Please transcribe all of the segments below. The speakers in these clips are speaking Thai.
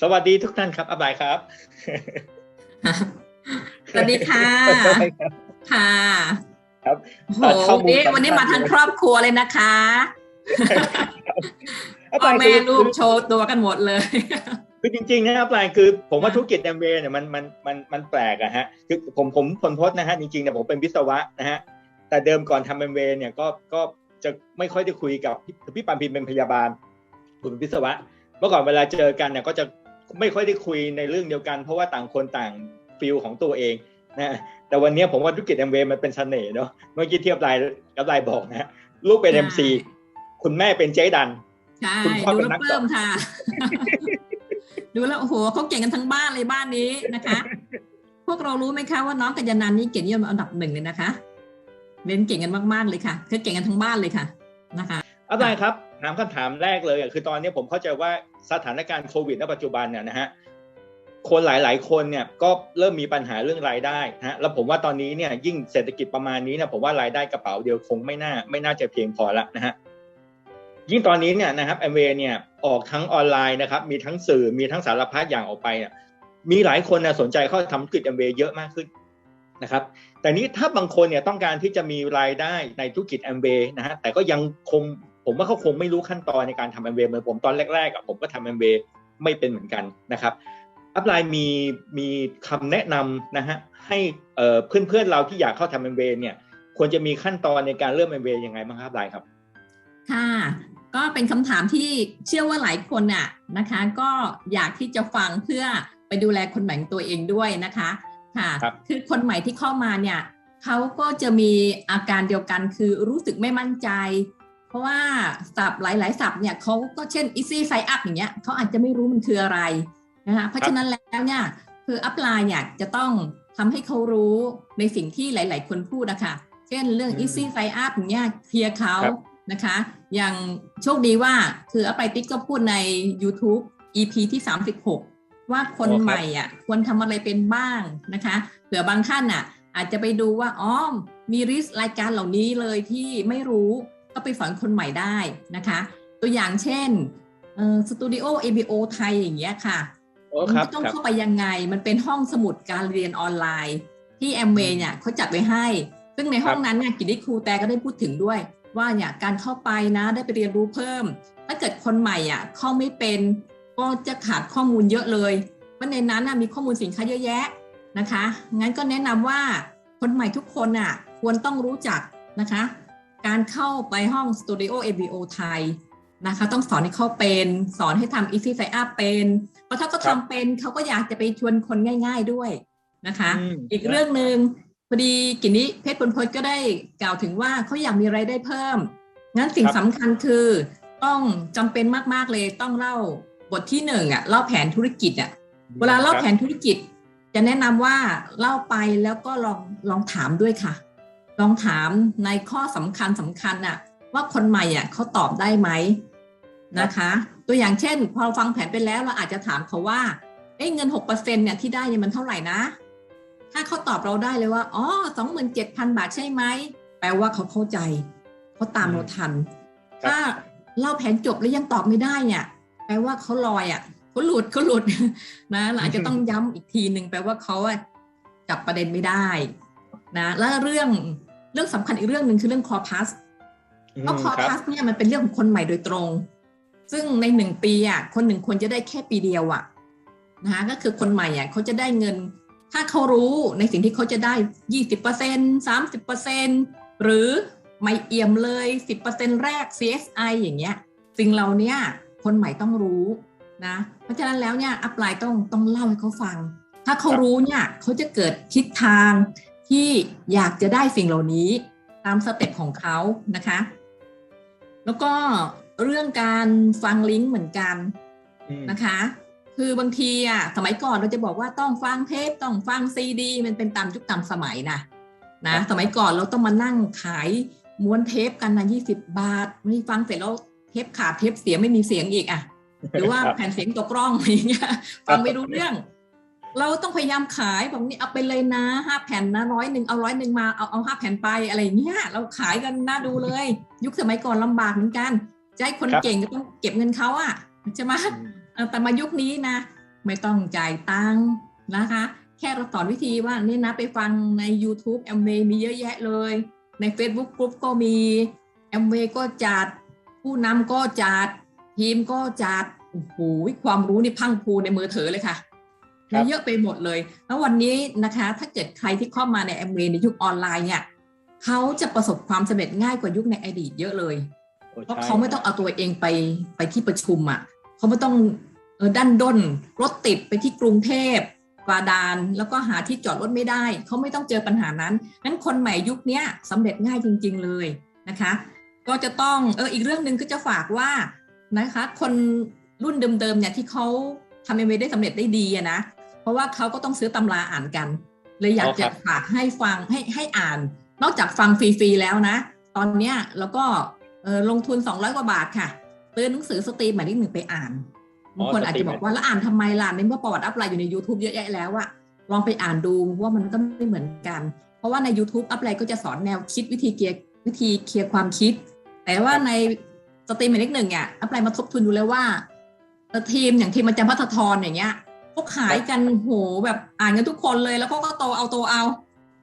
สวัสดีทุกท่านครับอับไลครับ สวัสดีค่ะ ค่ะครับโอ้โหตัดข้อมูลนี่สำคัญวันนี้มาทั้งครอบครัวเลยนะคะอับพ่อไลแม่คือลูกโชว์ตัวกันหมดเลย คือจริงๆนะอับไลคือผมว่าค่ะธุรกิจแอมเวย์เนี่ยมันมันมันมันแปลกอะฮะคือผมผมพลพจน์นะฮะจริงๆเนี่ยผมเป็นวิศวะนะฮะแต่เดิมก่อนทำแอมเวย์เนี่ยก็ก็จะไม่ค่อยได้คุยกับพี่พี่ปามพิมเป็นพยาบาลผมเป็นวิศวะ เมื่อก่อนเวลาเจอกันเนี่ยก็จะ ไม่ค่อยได้คุยในเรื่องเดียวกัน เพราะว่าต่างคนต่างฟิลของตัวเองนะแต่วันนี้ผมว่าธุรกิจแอมเวย์มันเป็นเสน่ห์เนาะเมื่อกี้เทียบรายกับรายบอกนะฮะลูกเป็นใช่เอ็มซีคุณแม่เป็นเจ๊ดันใช่คุณพ่อดูเป็นแล้วนักเพิ่มค่ะ ดูแล้วโอ้โหเขาเก่งกันทั้งบ้านเลยบ้านนี้นะคะ พวกเรารู้ไหมคะว่าน้องกัญญานันท์นี่เก่งเยี่ยมอันดับหนึ่งเลยนะคะเล่นเก่งกันมากๆเลยค่ะคือเก่งกันทั้งบ้านเลยค่ะนะคะอาจารย์ครับถามคำถามแรกเลยคือตอนนี้ผมเข้าใจว่าสถานการณ์โควิดณปัจจุบันเนี่ยนะฮะคนหลาย ๆ คนเนี่ยก็เริ่มมีปัญหาเรื่องรายได้นะฮะแล้วผมว่าตอนนี้เนี่ยยิ่งเศรษฐกิจประมาณนี้เนี่ยผมว่ารายได้กระเป๋าเดียวคงไม่น่าไม่น่าจะเพียงพอละนะฮะยิ่งตอนนี้เนี่ยนะครับแอมเวย์เนี่ยออกทั้งออนไลน์นะครับมีทั้งสื่อมีทั้งสารพัดอย่างออกไปเนี่ยมีหลายคนนะสนใจเข้าทำธุรกิจแอมเวย์เยอะมากขึ้นนะครับแต่นี้ถ้าบางคนเนี่ยต้องการที่จะมีรายได้ในธุรกิจแอมเวย์นะฮะแต่ก็ยังคง ผมว่าเขาคงไม่รู้ขั้นตอนในการทำแอมเวย์เหมือนผมตอนแรกๆอะผมก็ทำแอมเวย์ไม่เป็นเหมือนกันนะครับอัพไลน์มีมีคำแนะนำนะฮะให้เอ่อเพื่อนๆเราที่อยากเข้าทำแอมเวย์เนี่ยควรจะมีขั้นตอนในการเริ่มแอมเวย์ยังไงบ้างครับไลน์ครับ ค่ะ ก็เป็นคำถามที่เชื่อว่าหลายคนน่ะนะคะ ก็อยากที่จะฟังเพื่อไปดูแลคนใหม่ของตัวเองด้วยนะคะค่ะครับคือคนใหม่ที่เข้ามาเนี่ยเขาก็จะมีอาการเดียวกันคือรู้สึกไม่มั่นใจ เพราะว่าศัพท์หลาย ๆ ศัพท์เนี่ยเขาก็เช่น easy sign up อย่างเงี้ยเขาอาจจะไม่รู้มันคืออะไรนะคะเพราะฉะนั้นแล้วเนี่ยคืออัพไลน์เนี่ยจะต้องทำให้เขารู้ในสิ่งที่หลาย ๆ คนพูดนะคะเช่นเรื่องอืม easy sign up อย่างเงี้ยเคลียร์เขาครับนะคะ อย่างโชคดีว่าคืออัพไลติ๊กก็พูดใน YouTube EP ที่ 36 ว่าคนอ๋อครับใหม่อะควรทำอะไรเป็นบ้างนะคะเผื่อบางท่านอะอาจจะไปดูว่าอ๋อมีริสรายการเหล่านี้เลยที่ไม่รู้ ก็ไปสอนคนใหม่ได้นะคะ ตัวอย่างเช่นสตูดิโอ ABO ไทยอย่างเงี้ยค่ะโอ้มัครับจะต้องครับเข้าไปยังไง มันเป็นห้องสมุดการเรียนออนไลน์ ที่แอมเวย์เนี่ยเขาจัดไว้ให้ ซึ่งในห้องนั้นเนี่ยกิจนิครูแต่ก็ได้พูดถึงด้วย ว่าเนี่ยการเข้าไปนะได้ไปเรียนรู้เพิ่ม ถ้าเกิดคนใหม่อะเข้าไม่เป็นก็จะขาดข้อมูลเยอะเลยเพราะในนั้นน่ะมีข้อมูลสินค้าเยอะแยะนะคะ งั้นก็แนะนำว่าคนใหม่ทุกคนอะควรต้องรู้จักนะคะ การเข้าไปห้อง Studio ABO ไทยนะคะ ต้องสอนให้เข้าเป็น สอนให้ทำ Easy Sign Up เป็น เพราะถ้าเขาทำเป็นเขาก็อยากจะไปชวนคนง่าย ๆด้วยนะคะอืมอีกเรื่องหนึ่งพอดีกินนี้เพชรพลพลก็ได้กล่าวถึงว่าเขาอยากมีไรายได้เพิ่ม งั้นสิ่งครับสำคัญคือต้องจำเป็นมากๆเลยต้องเล่าบทที่หนึ่งอะเล่าแผนธุรกิจอะเวลาเล่าแผนธุรกิจ จะแนะนำว่าเล่าไปแล้วก็ลองลองถามด้วยค่ะ ลองถามในข้อสำคัญสำคัญน่ะ ว่าคนใหม่อะเขาตอบได้ไหมนะคะ ตัวอย่างเช่น พอเราฟังแผนไปแล้วเราอาจจะถามเขาว่าเอ้เงินหกเปอร์เซ็นเนี่ยที่ได้เนี่ยมันเท่าไหร่นะ ถ้าเขาตอบเราได้เลยว่าอ๋อสองหมื่นเจ็ดพันบาทใช่ไหมแปลว่าเขาเข้าใจเขาตามเราทันครับถ้าเล่าแผนจบแล้วยังตอบไม่ได้เนี่ย แปลว่าเขาลอยอะเขาหลุดเขาหลุดนะเราอาจจะต้องย้ำอีกทีหนึ่งแปลว่าเขาอะจับประเด็นไม่ได้นะแล้วเรื่อง เรื่องสำคัญอีกเรื่องหนึ่งคือเรื่องคอพัสอืมเพราะคอครับพัสเนี่ยมันเป็นเรื่องของคนใหม่โดยตรง ซึ่งในหนึ่งปีอะคนหนึ่งควรจะได้แค่ปีเดียวอะนะคะก็คือคนใหม่อะเขาจะได้เงิน ถ้าเขารู้ในสิ่งที่เขาจะได้ยี่สิบเปอร์เซ็นสามสิบเปอร์เซ็นหรือไม่เอี่ยมเลยสิบเปอร์เซ็นแรก CSI อย่างเงี้ยสิ่งเหล่าเนี้ยคนใหม่ต้องรู้นะเพราะฉะนั้นแล้วเนี่ยอัพไลน์ต้องต้องเล่าให้เขาฟัง ถ้าเขารู้เนี่ยเขาจะเกิดทิศทาง ที่อยากจะได้สิ่งเหล่านี้ตามสเต็ปของเขานะคะ แล้วก็เรื่องการฟังลิงก์เหมือนกันอืมนะคะ คือบางทีอะสมัยก่อนเราจะบอกว่าต้องฟังเทปต้องฟังซีดี มันเป็นตามยุคตามสมัยนะนะสมัยก่อนเราต้องมานั่งขายม้วนเทปกันนะยี่สิบบาทไม่ฟังเสร็จแล้วเทปขาดเทปเสียไม่มีเสียงอีกอะหรือว่าครับแผ่นเสียงตกร่องอะไรอย่างเงี้ยฟังไม่รู้เรื่อง เราต้องพยายามขายบอกนี่เอาไปเลยนะห้าแผ่นนะร้อยหนึ่งเอาร้อยหนึ่งมาเอาเอาห้าแผ่นไปอะไรอย่างเงี้ยเราขายกันน่าดูเลย ยุคสมัยก่อนลำบากเหมือนกันจะให้คนครับเก่งก็ต้องเก็บเงินเขาอะใช่ไหมอืมเออแต่มายุคนี้นะ ไม่ต้องจ่ายตังค์นะคะ แค่เราสอนวิธีว่านี่นะไปฟังใน YouTube แอมเวมีเยอะแยะเลย ใน Facebook กลุ่มก็มีแอมเวก็จัด ผู้นำก็จัด ทีมก็จัดโอ้โหความรู้นี่พรังพรูในมือถือเลยค่ะ ครับเยอะไปหมดเลย แล้ววันนี้นะคะ ถ้าเกิดใครที่เข้ามาในแอมเวในยุคออนไลน์เนี่ยเขาจะประสบความสำเร็จง่ายกว่ายุคในอดีตเยอะเลยโอ้เพราะใช่เขาไม่ต้องเอาตัวเองไปไปที่ประชุมอะเขาไม่ต้องเออดันด้นรถติดไปที่กรุงเทพกวาดานแล้วก็หาที่จอดรถไม่ได้ เขาไม่ต้องเจอปัญหานั้นงั้นคนใหม่ยุคเนี้ยสำเร็จง่ายจริง ๆเลยนะคะ ก็จะต้องเอออีกเรื่องหนึ่งก็จะฝากว่านะคะ คนรุ่นเดิมๆเนี่ยที่เขาทำเอ็มได้สำเร็จได้ดีอะนะ เพราะว่าเขาก็ต้องซื้อตำราอ่านกัน เลยอยากจะฝากให้ฟังให้ให้อ่าน นอกจากฟังฟรีๆแล้วนะ ตอนเนี้ยแล้วก็เออลงทุน 200 กว่าบาทค่ะซื้อหนังสือสตรีมหมายเลขหนึ่งไปอ่านบางคนอาจจะบอกว่าแล้วอ่านทำไมล่ะในเมื่อประวัติอัพไลน์อยู่ใน YouTube เยอะแยะแล้วอะลองไปอ่านดูว่ามันก็ไม่เหมือนกัน เพราะว่าใน YouTube อัพไลน์ก็จะสอนแนวคิดวิธีเกียร์วิธีเคลียร์ความคิด แต่ว่าในสตรีมหมายเลขหนึ่งอะอัพไลน์มาทบทวนดูแล้วว่าเอ่อทีมอย่างทีมอาจารย์พัฒทรอย่างเงี้ย เขาขายกันโหแบบอ่านกันทุกคนเลย แล้วเขาก็โตเอาโตเอา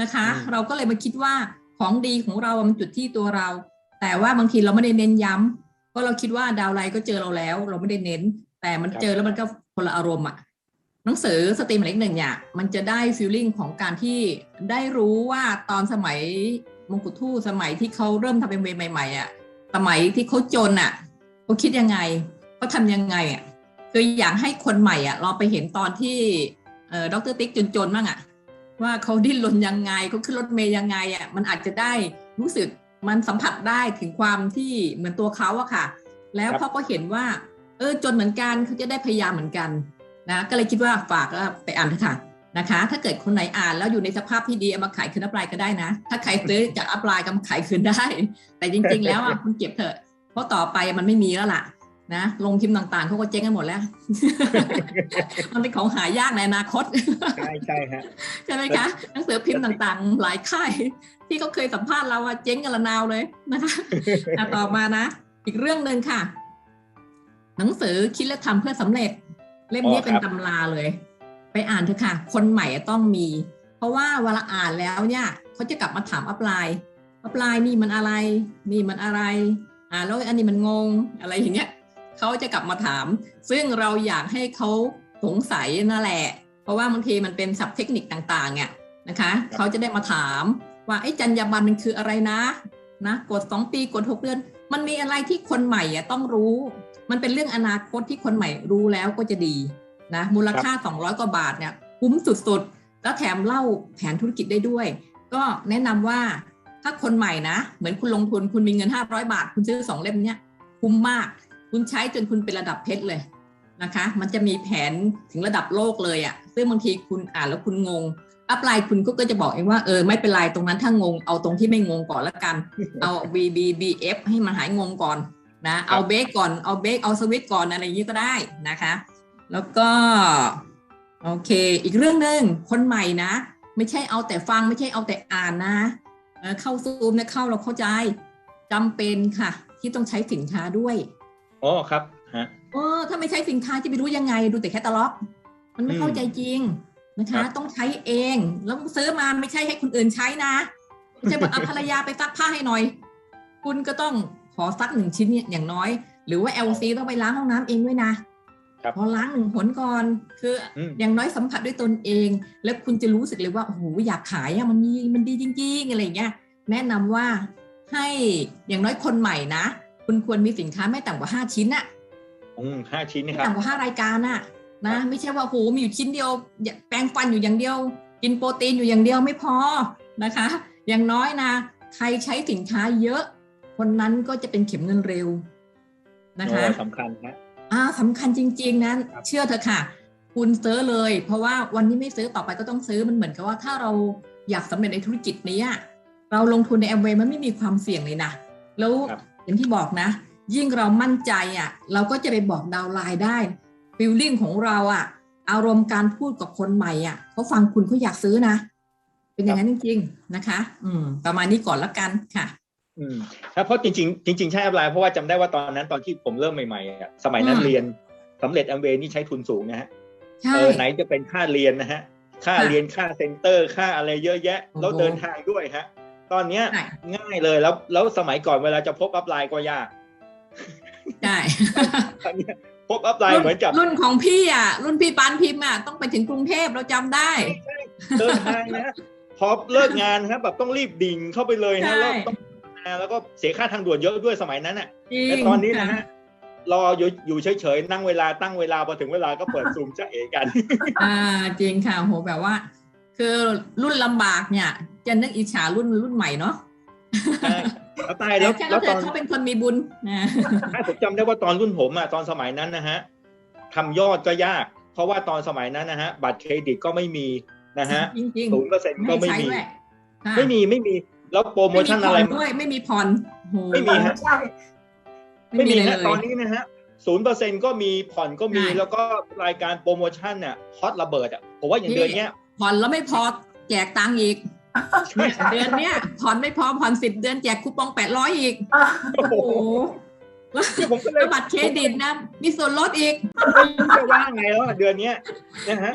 นะคะอืมเราก็เลยมาคิดว่าของดีของเรามันจุดที่ตัวเรา แต่ว่าบางทีเราไม่ได้เน้นย้ำเพราะเราคิดว่าดาวไลน์ก็เจอเราแล้ว เราไม่ได้เน้น แต่มันเจอแล้วมันก็คนละอารมณ์อะหนังสือสตรีมหมายเลขหนึ่งเนี่ยมันจะได้ฟีลลิ่งของการที่ได้รู้ว่าตอนสมัยมงกุฎทูตสมัยที่เขาเริ่มทำเป็นเวใหม่ๆอะสมัยที่เขาจนอะเขาคิดยังไงเขาทำยังไงอะ คืออยากให้คนใหม่อะเราไปเห็นตอนที่เอ่อดรติ๊กจนๆบ้างอะ ว่าเขาดิ้นรนยังไงเขาขึ้นรถเมย์ยังไงอะมันอาจจะได้รู้สึกมันสัมผัสได้ถึงความที่เหมือนตัวเขาอะค่ะ แล้วเขาก็เห็นว่า เออจนเหมือนกันเขาจะได้พยายามเหมือนกันนะก็เลยคิดว่าฝากแล้วไปอ่านเถอะค่ะนะคะ ถ้าเกิดคนไหนอ่านแล้วอยู่ในสภาพที่ดีเอามาขายคืนอัพไลน์ก็ได้นะ ถ้าใครซื้อจากอัพไลน์ก็มาขายคืนได้ แต่จริง ๆ แล้วอะคุณเก็บเถอะ เพราะต่อไปมันไม่มีแล้วล่ะ นะลงพิมพ์ต่างๆเขาก็เจ๊งกันหมดแล้ว มันเป็นของหายากในอนาคต ใช่ใช่ฮะใช่ไหมคะหนังสือพิมพ์ต่างๆ หลายค่ายที่เขาเคยสัมภาษณ์เราว่าเจ๊งกันละนาวเลยนะคะอะต่อมานะ อีกเรื่องหนึ่งค่ะ หนังสือคิดและทำเพื่อสำเร็จ เล่มนี้อ๋อครับเป็นตำราเลย ไปอ่านเถอะค่ะ คนใหม่ต้องมี เพราะว่าเวลาอ่านแล้วเนี่ยเขาจะกลับมาถามอัปไลน์อัปไลน์นี่มันอะไร นี่มันอะไร อ่าแล้วอันนี้มันงงอะไรอย่างเงี้ย เขาจะกลับมาถาม ซึ่งเราอยากให้เขาสงสัยนั่นแหละ เพราะว่าบางทีมันเป็นศัพท์เทคนิคต่างๆเนี่ยนะคะเขาจะได้มาถามว่าไอ้จรรยาบรรณมันคืออะไรนะนะกดสองปีกดหกเดือน มันมีอะไรที่คนใหม่อะต้องรู้ มันเป็นเรื่องอนาคตที่คนใหม่รู้แล้วก็จะดีนะมูลค่า 200 กว่าบาทเนี่ยคุ้มสุดๆ แล้วแถมเล่าแผนธุรกิจได้ด้วย ก็แนะนำว่าถ้าคนใหม่นะ เหมือนคุณลงทุนคุณมีเงิน 500 บาท คุณซื้อสองเล่มเนี้ยคุ้มมาก คุณใช้จนคุณเป็นระดับเพชรเลยนะคะ มันจะมีแผนถึงระดับโลกเลยอะ่ะซึ่งบางทีคุณอ่านแล้วคุณงง อัพไลน์คุณก็ก็จะบอกเองว่าเออไม่เป็นไรตรงนั้นถ้างง เอาตรงที่ไม่งงก่อนละกัน เอา B B B F ให้มันหายงงก่อนนะ เอาเบรกก่อนเอาเบรกเอาสวิตช์ก่อนอะไรอย่างนี้ก็ได้นะคะ แล้วก็โอเค อีกเรื่องหนึ่งคนใหม่นะ ไม่ใช่เอาแต่ฟังไม่ใช่เอาแต่อ่านนะเออเข้าซูมนะเข้าเราเข้าใจจำเป็นค่ะ ที่ต้องใช้สินค้าด้วย อ๋อครับฮะเออถ้าไม่ใช้สินค้าจะไปรู้ยังไงดูแต่แคตตาล็อก มันไม่อืมเข้าใจจริงนะครัคะบต้องใช้เองแล้วซื้อมาไม่ใช่ให้คนอื่นใช้นะไม่ใช่บอกเอาภรรยาไปซักผ้าให้หน่อย คุณก็ต้องขอซักหนึ่งชิ้นเนี่ยอย่างน้อย หรือว่า LC ต้องไปล้างห้องน้ำเองด้วยนะครับพอล้างหนึ่งหนก่อนคืออมอย่างน้อยสัมผัสด้วยตนเอง แล้วคุณจะรู้สึกเลยว่าโอ้โหอยากขายอะมันดีมันดีจริงๆอะไรอย่างเงี้ยแนะนำว่าให้อย่างน้อยคนใหม่นะ คุณควรมีสินค้าไม่ต่ำกว่าห้าชิ้นอะอืมห้าชิ้นไม่นี่ครับ ต่ำกว่าห้ารายการน่ะนะครับไม่ใช่ว่าโหมีอยู่ชิ้นเดียวอย่าแปรงฟันอยู่อย่างเดียว กินโปรตีนอยู่อย่างเดียวไม่พอนะคะ อย่างน้อยนะ ใครใช้สินค้าเยอะ คนนั้นก็จะเป็นเข็มเงินเร็วนะคะ โอ้สำคัญฮะอ่าสำคัญจริงๆนั้นครับเชื่อเถอะค่ะ คุณซื้อเลย เพราะว่าวันนี้ไม่ซื้อต่อไปก็ต้องซื้อมันเหมือนกับว่าถ้าเราอยากสำเร็จในธุรกิจนี้อะเราลงทุนในแอมเวย์มันไม่มีความเสี่ยงเลยนะแล้วครับ อย่างที่บอกนะ ยิ่งเรามั่นใจอะ เราก็จะไปบอกดาวน์ไลน์ได้ฟิลลิ่งของเราอะ อารมณ์การพูดกับคนใหม่อะเขาฟังคุณเขาอยากซื้อนะ เป็นอย่างนั้นจริง ๆ นะคะ อืม ประมาณนี้ก่อนละกันค่ะ อืมแล้วเพราะจริง ๆ จริง ๆ ใช่อัพไลน์เพราะว่าจำได้ว่าตอนนั้นตอนที่ผมเริ่มใหม่ๆอะสมัยนั้นอืมเรียนสำเร็จแอมเวย์นี่ใช้ทุนสูงนะฮะใช่เออไหนจะเป็นค่าเรียนนะฮะค่าค่ะเรียนค่าเซ็นเตอร์ค่าอะไรเยอะแยะโอ้โหแล้วเดินทางด้วยฮะ ตอนเนี้ยใช่ง่ายเลยแล้วแล้วสมัยก่อนเวลาจะพบอัพไลน์ก็ยากใช่ตอนเนี้ยพบอัพไลน์เหมือนกับรุ่นของพี่อะ รุ่นพี่ปานพิมพ์อะต้องไปถึงกรุงเทพเราจำได้เดินทางนะพอเลิกงานครับแบบต้องรีบดิ่งเข้าไปเลยใช่นะแล้วต้องแล้วก็เสียค่าทางด่วนเยอะด้วยสมัยนั้นน่ะจริงแต่ตอนนี้นะฮะรออยู่อยู่เฉยๆนั่งเวลาตั้งเวลาพอถึงเวลาก็เปิดซูมจะเอกัน อ่าจริงค่ะโหแบบว่า คือรุ่นลำบากเนี่ย จะนึกอิจฉารุ่นรุ่นใหม่เนาะใช่แล้วตายแต่แล้วแค่แล้วตเธออนเขาเป็นคนมีบุญนะผมจำได้ว่าตอนรุ่นผมอะตอนสมัยนั้นนะฮะทำยอดก็ยาก เพราะว่าตอนสมัยนั้นนะฮะบัตรเครดิตก็ไม่มีนะฮะจริงศูนย์เปอร์เซ็นต์ๆก็ไม่ไม่ใช้มีด้วยค่ะไม่มีไม่มี แล้วโปรโมไม่มีชั่นผ่อะอไรนด้วยไม่มีผ่อนโหไม่มีฮะใช่ไม่มีเลยฮะตอนนี้นะฮะศูนย์เปอร์เซ็นก็มีผ่อนก็มีใช่แล้วก็รายการโปรโมชั่นเนี่ยฮอตระเบิดอะผมว่าอย่างเดือนเนี้ย ผ่อนแล้วไม่พอแจกตังค์อีก เดือนเนี้ยผ่อนไม่พอผ่อนสิบเดือนแจกคูปองแปดร้อยอีก โอ้โหโอ้โหแล้วที่ผมก็เลแล้ยวบัตรเครดิตนะ มีส่วนลดอีกจะว่าไงแล้วอะเดือนเนี้ยนะฮะ